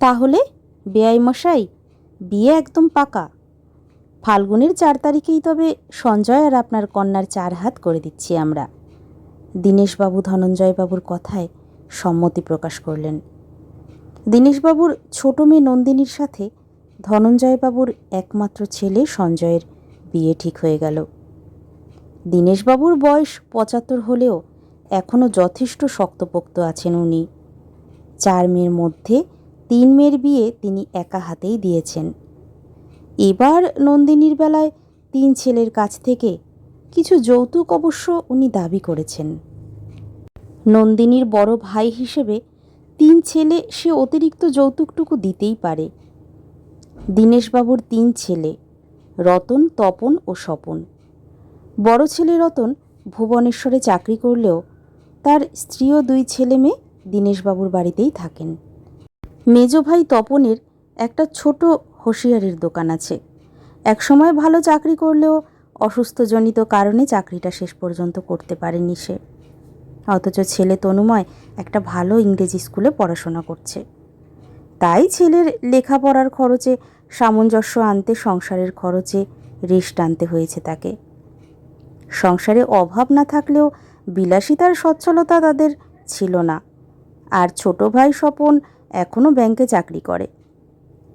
তাহলে বেআই মশাই, বিয়ে একদম পাকা। ফাল্গুনের চার তারিখেই তবে সঞ্জয় আর আপনার কন্যার চার হাত করে দিচ্ছি আমরা। দীনেশবাবু ধনঞ্জয়বাবুর কথায় সম্মতি প্রকাশ করলেন। দীনেশবাবুর ছোট মেয়ে নন্দিনীর সাথে ধনঞ্জয়বাবুর একমাত্র ছেলে সঞ্জয়ের বিয়ে ঠিক হয়ে গেল। দীনেশবাবুর বয়স পঁচাত্তর হলেও এখনও যথেষ্ট শক্তপোক্ত আছেন উনি। চার মেয়ের মধ্যে তিন মেয়ের বিয়ে তিনি একা হাতেই দিয়েছেন। এবার নন্দিনীর বেলায় তিন ছেলের কাছ থেকে কিছু যৌতুক অবশ্য উনি দাবি করেছেন। নন্দিনীর বড় ভাই হিসেবে তিন ছেলে সে অতিরিক্ত যৌতুকটুকু দিতেই পারে। দীনেশবাবুর তিন ছেলে, রতন, তপন ও স্বপন। বড় ছেলে রতন ভুবনেশ্বরে চাকরি করলেও তার স্ত্রী ও দুই ছেলে মেয়ে দীনেশবাবুর বাড়িতেই থাকেন। মেজ ভাই তপনের একটা ছোট হুঁশিয়ারির দোকান আছে। একসময় ভালো চাকরি করলেও অসুস্থজনিত কারণে চাকরিটা শেষ পর্যন্ত করতে পারেনি সে। অথচ ছেলে তনুময় একটা ভালো ইংরেজি স্কুলে পড়াশোনা করছে। তাই ছেলের লেখাপড়ার খরচে, সামঞ্জস্য আনতে, সংসারের খরচে রেস্ট আনতে হয়েছে তাকে। সংসারে অভাব না থাকলেও বিলাসিতার সচ্ছলতা তাদের ছিল না। আর ছোট ভাই স্বপন এখনও ব্যাংকে চাকরি করে।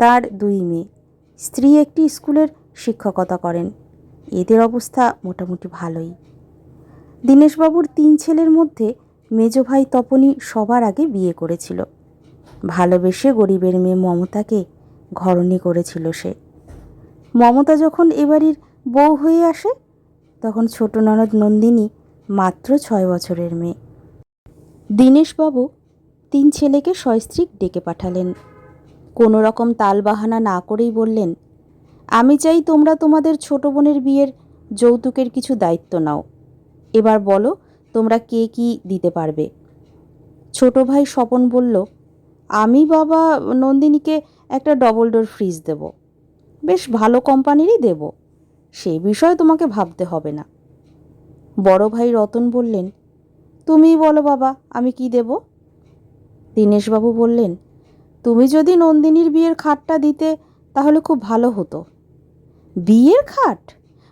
তার দুই মেয়ে। স্ত্রী একটি স্কুলের শিক্ষকতা করেন। এদের অবস্থা মোটামুটি ভালোই। দীনেশবাবুর তিন ছেলের মধ্যে মেজ ভাই তপনই সবার আগে বিয়ে করেছিল। ভালোবেসে গরিবের মেয়ে মমতাকে ঘরণী করেছিল সে। মমতা যখন এবাড়ির বউ হয়ে আসে, তখন ছোট ননদ নন্দিনী মাত্র ছয় বছরের মেয়ে। দীনেশবাবু তিন ছেলেকে সস্ত্রীক ডেকে পাঠালেন। কোনো রকম তালবাহানা না করেই বললেন, আমি চাই তোমরা তোমাদের ছোট বোনের বিয়ের যৌতুকের কিছু দায়িত্ব নাও। এবার বলো তোমরা কে কি দিতে পারবে? ছোট ভাই স্বপন বলল, আমি বাবা নন্দিনীকে একটা ডবল ডোর ফ্রিজ দেব। বেশ ভালো কোম্পানিরই দেব। সে বিষয়ে তোমাকে ভাবতে হবে না। বড় ভাই রতন বললেন, তুমিই বলো বাবা, আমি কি দেব? দীনেশবাবু বললেন, তুমি যদি নন্দিনীর বিয়ের খাটটা দিতে, তাহলে খুব ভালো হতো। বিয়ের খাট?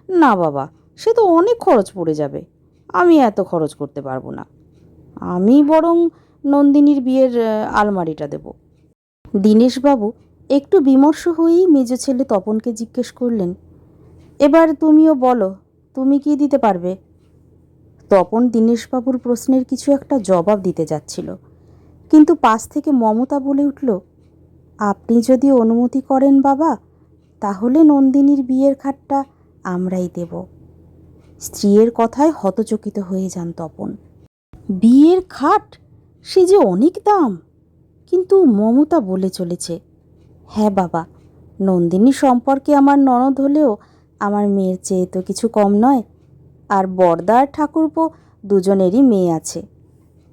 না বাবা, সে তো অনেক খরচ পড়ে যাবে। আমি এত খরচ করতে পারব না। আমি বরং নন্দিনীর বিয়ের আলমারিটা দেব। দীনেশবাবু একটু বিমর্ষ হয়েই মেজ ছেলে তপনকে জিজ্ঞেস করলেন, এবার তুমিও বলো, তুমি কি দিতে পারবে? তপন দীনেশবাবুর প্রশ্নের কিছু একটা জবাব দিতে যাচ্ছিল। কিন্তু পাশ থেকে মমতা বলে উঠল, আপনি যদি অনুমতি করেন বাবা, তাহলে নন্দিনীর বিয়ের খাটটা আমরাই দেব। স্ত্রীর কথায় হতচকিত হয়ে যান তপন। বিয়ের খাট? সে যে অনেক দাম। কিন্তু মমতা বলে চলেছে হ্যাঁ বাবা, নন্দিনী সম্পর্কে আমার ননদ হলেও আমার মেয়ের চেয়ে তো কিছু কম নয়, আর বর্দার ঠাকুরপো দুজনেরই মেয়ে আছে।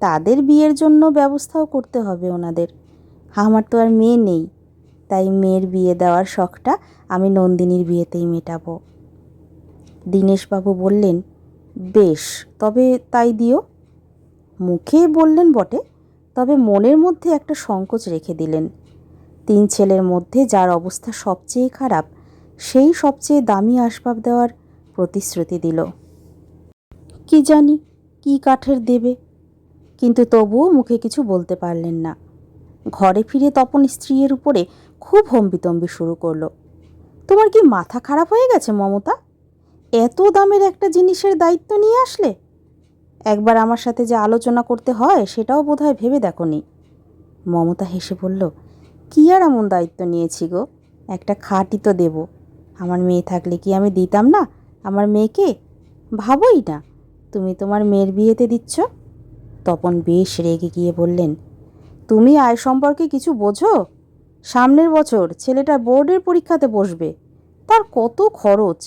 তাদের বিয়ের জন্য ব্যবস্থাও করতে হবে ওনাদের। আমার তো আর মেয়ে নেই, তাই মেয়ের বিয়ে দেওয়ার শখটা আমি নন্দিনীর বিয়েতেই মেটাবো। দীনেশবাবু বললেন, বেশ, তবে তাই দিও। মুখে বললেন বটে, তবে মনের মধ্যে একটা সংকোচ রেখে দিলেন। তিন ছেলের মধ্যে যার অবস্থা সবচেয়ে খারাপ, সেই সবচেয়ে দামি আসবাব দেওয়ার প্রতিশ্রুতি দিল। কি জানি, কি কাঠের দেবে। কিন্তু তবুও মুখে কিছু বলতে পারলেন না। ঘরে ফিরে তপন স্ত্রীর উপরে খুব হম্বিতম্বি শুরু করল। তোমার কি মাথা খারাপ হয়ে গেছে, মমতা? এত দামের একটা জিনিসের দায়িত্ব নিয়ে আসলে? একবার আমার সাথে যে আলোচনা করতে হয়, সেটাও বোধহয় ভেবে দেখো দেখনি। মমতা হেসে বলল, কি আর এমন দায়িত্ব নিয়েছি গো? একটা খাটই তো দেব। আমার মেয়ে থাকলে কি আমি দিতাম না? আমার মেয়েকে? ভাবোই না। তুমি তোমার মেয়ের বিয়েতে দিচ্ছ? তপন বেশ রেগে গিয়ে বললেন, তুমি আয় সম্পর্কে কিছু বোঝো? সামনের বছর ছেলেটা বোর্ডের পরীক্ষাতে বসবে। তার কত খরচ?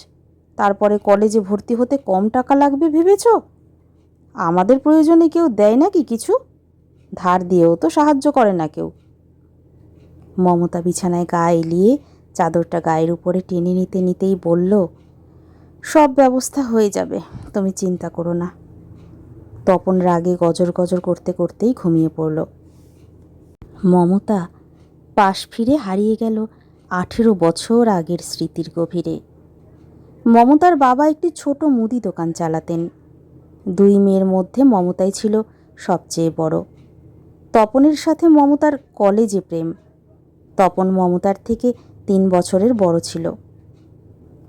তারপরে কলেজে ভর্তি হতে কম টাকা লাগবে ভেবেছ? আমাদের প্রয়োজনে কেউ দেয় নাকি কিছু? ধার দিয়েও তো সাহায্য করে না কেউ। মমতা বিছানায় গা এলিয়ে চাদরটা গায়ের উপরে টেনে নিতে নিতেই বলল, সব ব্যবস্থা হয়ে যাবে, তুমি চিন্তা করো না। তপন রাগে গজর গজর করতে করতেই ঘুমিয়ে পড়ল। মমতা পাশ ফিরে হারিয়ে গেল আঠেরো বছর আগের স্মৃতির গভীরে। মমতার বাবা একটি ছোট মুদি দোকান চালাতেন। দুই মেয়ের মধ্যে মমতাই ছিল সবচেয়ে বড়। তপনের সাথে মমতার কলেজে প্রেম। তপন মমতার থেকে তিন বছরের বড় ছিল।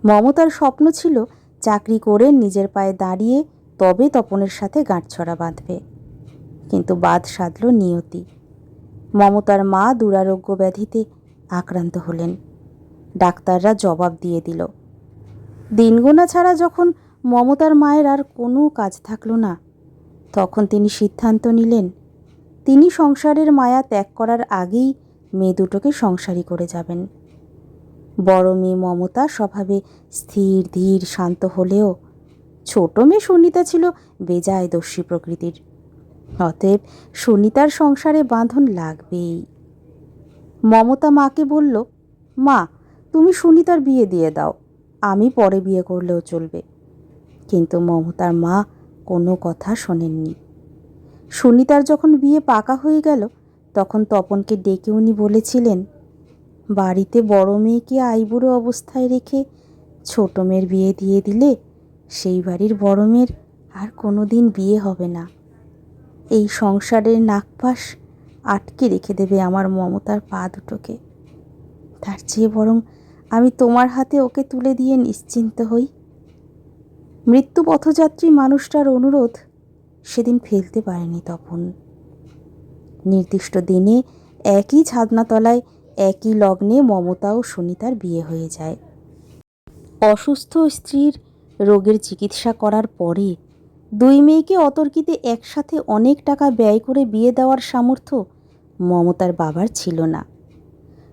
মমতার স্বপ্ন ছিল চাকরি করে নিজের পায়ে দাঁড়িয়ে তবে তপনের সাথে গাঁটছড়া বাঁধবে। কিন্তু বাদ সাধল নিয়তি। মমতার মা দুরারোগ্য ব্যাধিতে আক্রান্ত হলেন। ডাক্তাররা জবাব দিয়ে দিল, দিনগোনা ছাড়া যখন মমতার মায়ের আর কোনো কাজ থাকল না, তখন তিনি সিদ্ধান্ত নিলেন, তিনি সংসারের মায়া ত্যাগ করার আগেই মেয়ে দুটোকে সংসারী করে যাবেন। বড় মেয়ে মমতা স্বভাবে স্থির, ধীর, শান্ত হলেও ছোট মেয়ে সুনিতা ছিল বেজায় দস্যী প্রকৃতির। অতএব সুনিতার সংসারে বাঁধন লাগবেই। মমতা মাকে বলল, মা, তুমি সুনিতার বিয়ে দিয়ে দাও, আমি পরে বিয়ে করলেও চলবে। কিন্তু মমতার মা কোনো কথা শোনেননি। সুনিতার যখন বিয়ে পাকা হয়ে গেল, তখন তপনকে ডেকে উনি বলেছিলেন, বাড়িতে বড় মেয়েকে আইবুড়ো অবস্থায় রেখে ছোট মেয়ের বিয়ে দিয়ে দিলে সেই বাড়ির বড় মেয়ের আর কোনো দিন বিয়ে হবে না। এই সংসারের নাকপাশ আটকে রেখে দেবে আমার মমতার পা দুটোকে। তার চেয়ে বরং আমি তোমার হাতে ওকে তুলে দিয়ে নিশ্চিন্ত হই। মৃত্যু পথযাত্রী মানুষটার অনুরোধ সেদিন ফেলতে পারেনি তপন। নির্দিষ্ট দিনে একই ছাদনাতলায় একই লগ্নে মমতা ও সুনিতার বিয়ে হয়ে যায়। অসুস্থ স্ত্রীর রোগের চিকিৎসা করার পরে দুই মেয়েকে অতর্কিতে একসাথে অনেক টাকা ব্যয় করে বিয়ে দেওয়ার সামর্থ্য মমতার বাবার ছিল না।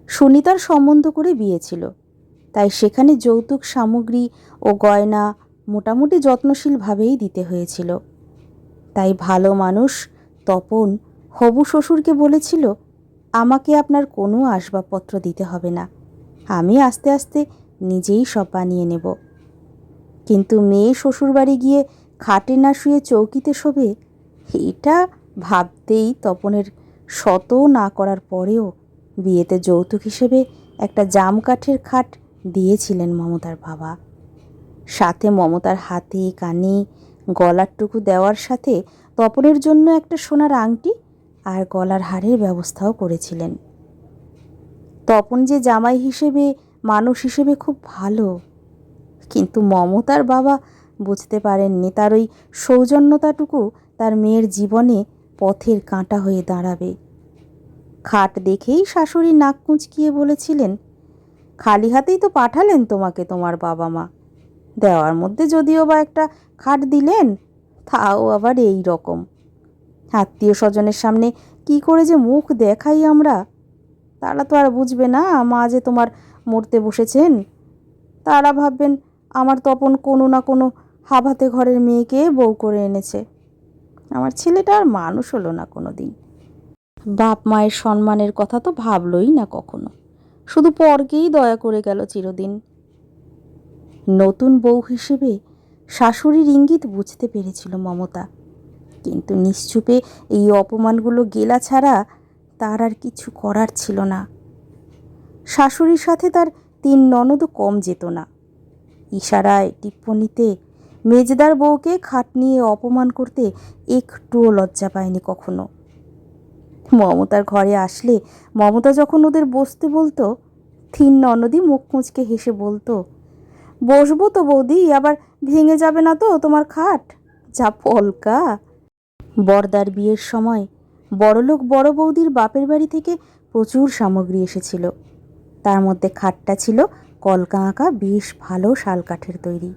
সুনিতার সম্বন্ধ করে বিয়ে ছিল। তাই সেখানে যৌতুক, সামগ্রী ও গয়না মোটামুটি যত্নশীলভাবেই দিতে হয়েছিল। তাই ভালো মানুষ তপন হবু শ্বশুরকে বলেছিল, আমাকে আপনার কোনো আসবাবপত্র দিতে হবে না। আমি আস্তে আস্তে নিজেই সব বানিয়ে নেব। কিন্তু মেয়ে শ্বশুরবাড়ি গিয়ে খাটে না শুয়ে চৌকিতে শোবে, এটা ভাবতেই তপনের শত না করার পরেও বিয়েতে যৌতুক হিসেবে একটা জাম কাঠের খাট দিয়েছিলেন মমতার বাবা। সাথে মমতার হাতে, কানে গলারটুকু দেওয়ার সাথে তপনের জন্য একটা সোনার আংটি আর গলার হারের ব্যবস্থাও করেছিলেন। তপন যে জামাই হিসেবে, মানুষ হিসেবে খুব ভালো। কিন্তু মমতার বাবা বুঝতে পারেননি তার ওই সৌজন্যতাটুকু তার মেয়ের জীবনে পথের কাঁটা হয়ে দাঁড়াবে। খাট দেখেই শাশুড়ি নাক কুঁচকিয়ে বলেছিলেন, খালি হাতেই তো পাঠালেন তোমাকে তোমার বাবা মা। দেওয়ার মধ্যে যদিও বা একটা খাট দিলেন, তাও আবার এই রকম। আত্মীয় স্বজনের সামনে কি করে যে মুখ দেখাই আমরা? তারা তো আর বুঝবে না মা যে তোমার মরতে বসেছেন। তারা ভাববেন আমার তপন কোনো না কোনো হাভাতে ঘরের মেয়েকে বউ করে এনেছে। আমার ছেলেটা আর মানুষ হলো না কোনো দিন বাপ মায়ের সম্মানের কথা তো ভাবলই না কখনো। শুধু পরকেই দয়া করে গেল চিরদিন। নতুন বউ হিসেবে শাশুড়ির ইঙ্গিত বুঝতে পেরেছিল মমতা। কিন্তু নিশ্চুপে এই অপমানগুলো গেলা ছাড়া তার আর কিছু করার ছিল না। শাশুড়ির সাথে তার তিন ননদও কম যেত না। ইশারায় টিপ্পনিতে মেজদার বউকে খাট নিয়ে অপমান করতে একটুও লজ্জা পায়নি কখনো। মমতার ঘরে আসলে মমতা যখন ওদের বসতে বলতো তিন ননদই মুখ মুচকে হেসে বলতো, বসবো তো বৌদি, আবার ভেঙে যাবে না তো তোমার খাট? যা পলকা। বরদার বিয়ের সময় বড়লোক বড় বৌদির বাপের বাড়ি থেকে প্রচুর সামগ্রী এসেছিল। তার মধ্যে খাটটা ছিল কলকা আঁকা বেশ ভালো শাল কাঠের তৈরি।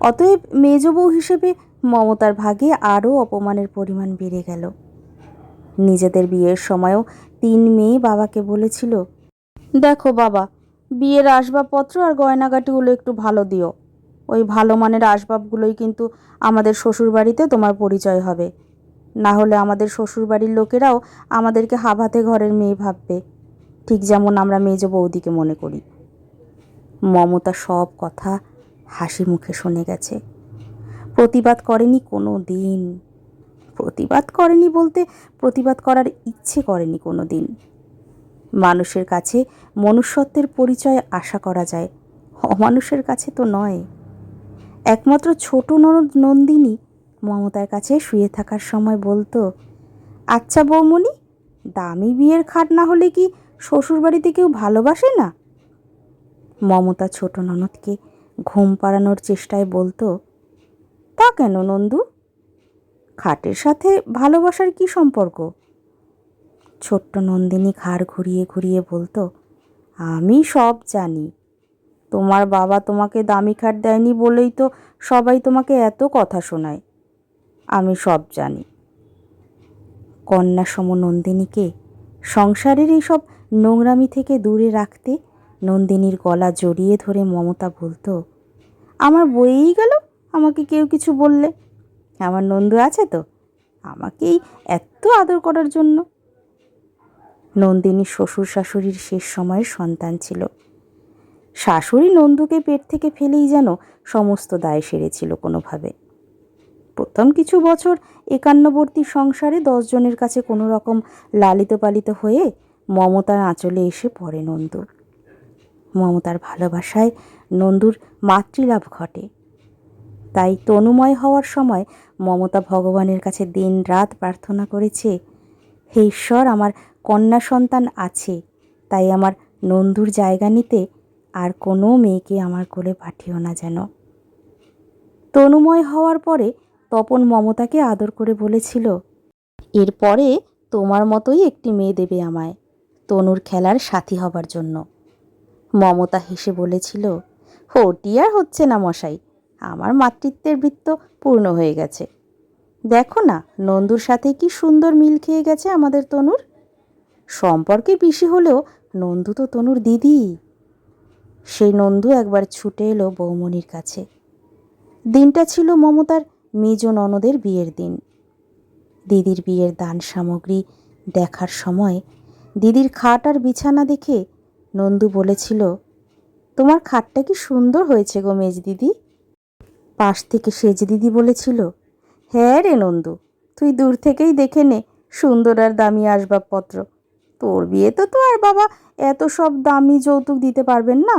অতএব মেজ বউ হিসেবে মমতার ভাগে আরও অপমানের পরিমাণ বেড়ে গেল। নিজেদের বিয়ের সময়ও তিন মেয়ে বাবাকে বলেছিল, দেখো বাবা, বিয়ের আসবাবপত্র আর গয়নাগাটিগুলো একটু ভালো দিও। ওই ভালো মানের আসবাবগুলোই কিন্তু আমাদের শ্বশুরবাড়িতে তোমার পরিচয় হবে। না হলে আমাদের শ্বশুরবাড়ির লোকেরাও আমাদেরকে হাভাতে ঘরের মেয়ে ভাববে। ঠিক যেমন আমরা মেজ বৌদিকে মনে করি। মমতা সব কথা হাসি মুখে শুনে গেছে। প্রতিবাদ করেনি কোনো দিন। প্রতিবাদ করেনি বলতে প্রতিবাদ করার ইচ্ছে করেনি কোনো দিন। মানুষের কাছে মনুষ্যত্বের পরিচয় আশা করা যায়, অমানুষের কাছে তো নয়। একমাত্র ছোট ননদ নন্দিনী মমতার কাছে শুয়ে থাকার সময় বলতো আচ্ছা বৌমণি, দামি বিয়ের খাট না হলে কি শ্বশুরবাড়িতে কেউ ভালোবাসে না? মমতা ছোট ননদকে ঘুম পাড়ানোর চেষ্টায় বলতো, তা কেন নন্দু? খাটের সাথে ভালোবাসার কি সম্পর্ক? ছোট্ট নন্দিনী ঘাড় ঘুরিয়ে ঘুরিয়ে বলতো, আমি সব জানি। তোমার বাবা তোমাকে দামি খাট দেয়নি বলেই তো সবাই তোমাকে এত কথা শোনায়। আমি সব জানি। কন্যা সম নন্দিনীকে সংসারের এইসব নোংরামি থেকে দূরে রাখতে নন্দিনীর গলা জড়িয়ে ধরে মমতা বলতো, আমার বয়েই গেল, আমাকে কেউ কিছু বললে। আমার নন্দু আছে তো, আমাকেই এত আদর করার জন্য। নন্দিনী শ্বশুর শাশুড়ির শেষ সময়ের সন্তান ছিল। শাশুড়ি নন্দুকে পেট থেকে ফেলেই যেন সমস্ত দায় সেরেছিল কোনোভাবে। প্রথম কিছু বছর একান্নবর্তী সংসারে দশজনের কাছে কোনো রকম লালিত পালিত হয়ে মমতার আঁচলে এসে পড়ে নন্দু। মমতার ভালোবাসায় নন্দুর মাতৃলাভ ঘটে। তাই তনুময় হওয়ার সময় মমতা ভগবানের কাছে দিন রাত প্রার্থনা করেছে, হে ঈশ্বর, আমার কন্যা সন্তান আছে, তাই আমার নন্দুর জায়গা নিতে আর কোনো মেয়েকে আমার কোলে পাঠিও না যেন। তনুময় হওয়ার পরে তপন মমতাকে আদর করে বলেছিল, এরপরে তোমার মতোই একটি মেয়ে দেবে আমায়, তনুর খেলার সাথী হবার জন্য। মমতা হেসে বলেছিল ওটি আর হচ্ছে না মশাই, আমার মাতৃত্বের বৃত্ত পূর্ণ হয়ে গেছে। দেখো না, নন্দুর সাথে কি সুন্দর মিল খেয়ে গেছে আমাদের তনুর? সম্পর্কে বেশি হলেও নন্দু তো তনুর দিদি। সেই নন্দু একবার ছুটে এলো বৌমনির কাছে। দিনটা ছিল মমতার মেজ ননদের বিয়ের দিন। দিদির বিয়ের দান সামগ্রী দেখার সময় দিদির খাট আর বিছানা দেখে নন্দু বলেছিল, তোমার খাটটা কি সুন্দর হয়েছে গো মেজ দিদি। পাশ থেকে সেজ দিদি বলেছিল হ্যাঁ রে নন্দু, তুই দূর থেকেই দেখে নে সুন্দর আর দামি আসবাবপত্র। তোর বিয়েতে তো আর বাবা এত সব দামি যৌতুক দিতে পারবেন না,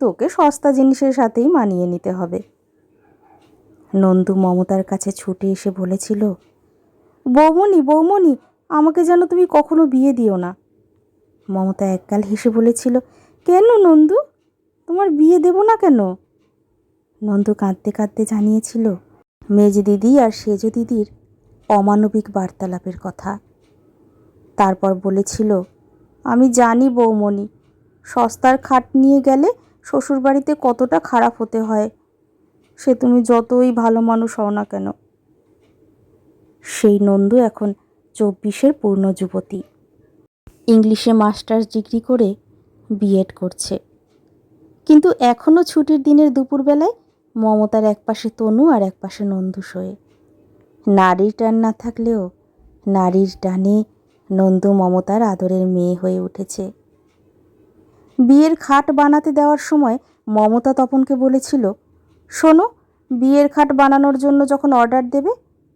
তোকে সস্তা জিনিসের সাথেই মানিয়ে নিতে হবে। নন্দু মমতার কাছে ছুটে এসে বলেছিল, বৌমণি বৌমনি আমাকে যেন তুমি কখনো বিয়ে দিও না। মমতা এককাল হেসে বলেছিল, কেন নন্দু? তোমার বিয়ে দেব না কেন? নন্দু কাঁদতে কাঁদতে জানিয়েছিল, মেজ দিদি আর সেজ দিদির অমানবিক বার্তালাপের কথা। তারপর বলেছিল, আমি জানি বৌমণি, সস্তার খাট নিয়ে গেলে শ্বশুরবাড়িতে কতটা খারাপ হতে হয়। সে তুমি যতই ভালো মানুষ হও না কেন? সেই নন্দু এখন চব্বিশের পূর্ণ যুবতী। ইংলিশে মাস্টার্স ডিগ্রি করে বিএড করছে। কিন্তু এখনও ছুটির দিনের দুপুরবেলায় মমতার একপাশে তনু আর একপাশে নন্দু শোয়ে। নারীর টান না থাকলেও নারীর টানে নন্দু মমতার আদরের মেয়ে হয়ে উঠেছে। বিয়ের খাট বানাতে দেওয়ার সময় মমতা তপনকে বলেছিল, শোনো, বিয়ের খাট বানানোর জন্য যখন অর্ডার দেবে,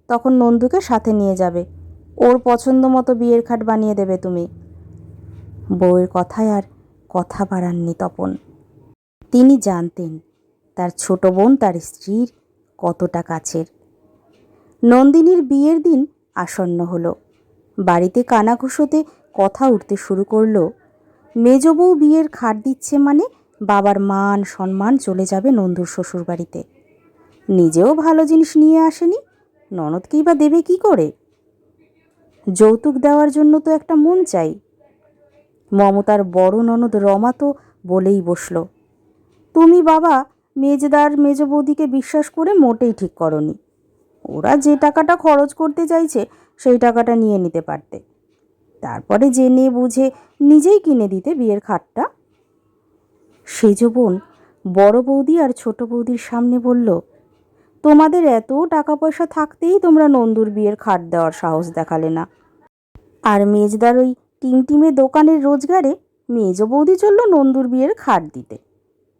তখন নন্দুকে সাথে নিয়ে যাবে। ওর পছন্দ মতো বিয়ের খাট বানিয়ে দেবে তুমি। বউয়ের কথায় আর কথা বাড়াননি তপন। তিনি জানতেন, তার ছোট বোন তার স্ত্রীর কতটা কাছের। নন্দিনীর বিয়ের দিন আসন্ন হলো। বাড়িতে কানাঘুষোতে কথা উঠতে শুরু করল, মেজ বউ বিয়ের খাট দিচ্ছে মানে বাবার মান সম্মান চলে যাবে নন্দুর শ্বশুর বাড়িতে। নিজেও ভালো জিনিস নিয়ে আসেনি, ননদকেই বা দেবে কি করে? যৌতুক দেওয়ার জন্য তো একটা মন চাই মমতার বড় ননদ রমা তো বলেই বসল। তুমি বাবা, মেজদার মেজ বৌদিকে বিশ্বাস করে মোটেই ঠিক করনি। ওরা যে টাকাটা খরচ করতে চাইছে, সেই টাকাটা নিয়ে নিতে পারতে। তারপরে জেনে বুঝে নিজেই কিনে দিতে বিয়ের খাটটা। সেজ বোন বড় বৌদি আর ছোট বৌদির সামনে বলল, তোমাদের এত টাকা পয়সা থাকতেই তোমরা নন্দুর বিয়ের খাট দেওয়ার সাহস দেখালে না। আর মেজদার ওই টিমটিমে দোকানের রোজগারে মেজ বৌদি চলল নন্দুর বিয়ের খাট দিতে।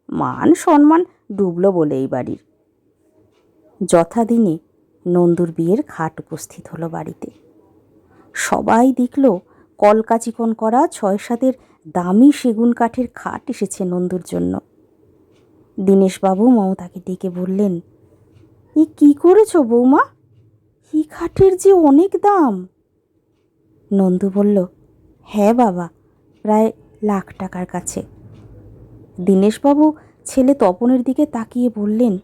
মান সম্মান ডুবলো বলে এই বাড়ির। যথাদিনে নন্দুর বিয়ের খাট উপস্থিত হলো বাড়িতে। সবাই দেখল কলকা চিকন করা ছয় সাতের দামি সেগুন কাঠের খাট এসেছে নন্দুর জন্য। দীনেশবাবু মমতাকে ডেকে বললেন, এ কি করেছ বৌমা? এই খাটের যে অনেক দাম? নন্দু বলল হ্যাঁ বাবা, প্রায় লাখ টাকার কাছে। দীনেশবাবু ছেলে তপনের দিকে তাকিয়ে বললেন,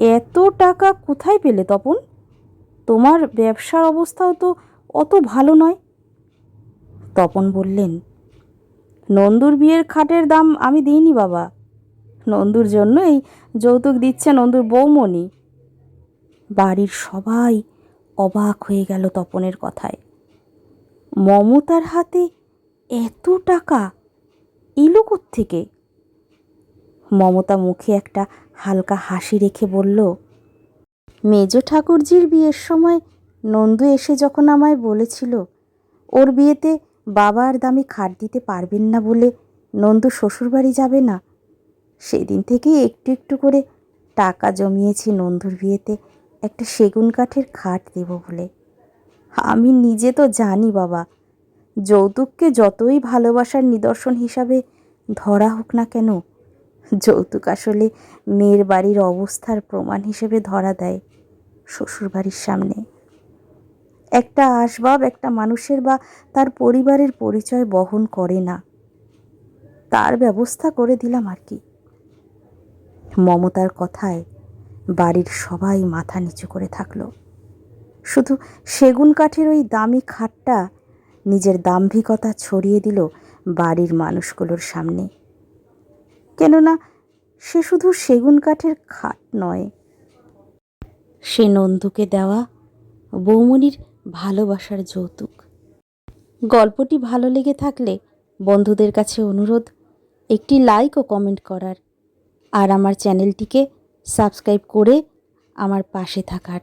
এত টাকা কোথায় পেলে তপন? তোমার ব্যবসার অবস্থাও তো অত ভালো নয়। তপন বললেন, নন্দুর বিয়ের খাটের দাম আমি দিইনি বাবা। নন্দুর জন্য এই যৌতুক দিচ্ছে নন্দুর বৌমণি। বাড়ির সবাই অবাক হয়ে গেল তপনের কথায়। মমতার হাতে এত টাকা, এলো থেকে মমতা মুখে একটা হালকা হাসি রেখে বলল, মেজ ঠাকুরজির বিয়ের সময় নন্দু এসে যখন আমায় বলেছিল, ওর বিয়েতে বাবা আর দামি খাট দিতে পারবেন না বলে নন্দু শ্বশুরবাড়ি যাবে না, সেদিন থেকেই একটু একটু করে টাকা জমিয়েছি নন্দুর বিয়েতে, একটা সেগুন কাঠের খাট দেব বলে। আমি নিজে তো জানি, বাবা। যৌতুককে যতই ভালোবাসার নিদর্শন হিসাবে ধরা হোক না কেন, যৌতুক আসলে মেয়ের বাড়ির অবস্থার প্রমাণ হিসেবে ধরা দেয় শ্বশুরবাড়ির সামনে। একটা আসবাব, একটা মানুষের বা তার পরিবারের পরিচয় বহন করে না। তার ব্যবস্থা করে দিলাম আর কি। মমতার কথায় বাড়ির সবাই মাথা নিচু করে থাকল। শুধু সেগুন কাঠের ওই দামি খাটটা নিজের দাম্ভিকতা ছড়িয়ে দিল বাড়ির মানুষগুলোর সামনে। কেননা সে শুধু সেগুন কাঠের খাট নয়, সে নন্দুকে দেওয়া বৌমনির ভালোবাসার যৌতুক। গল্পটি ভালো লেগে থাকলে বন্ধুদের কাছে অনুরোধ, একটি লাইক ও কমেন্ট করার। আর আমার চ্যানেলটিকে সাবস্ক্রাইব করে আমার পাশে থাকার।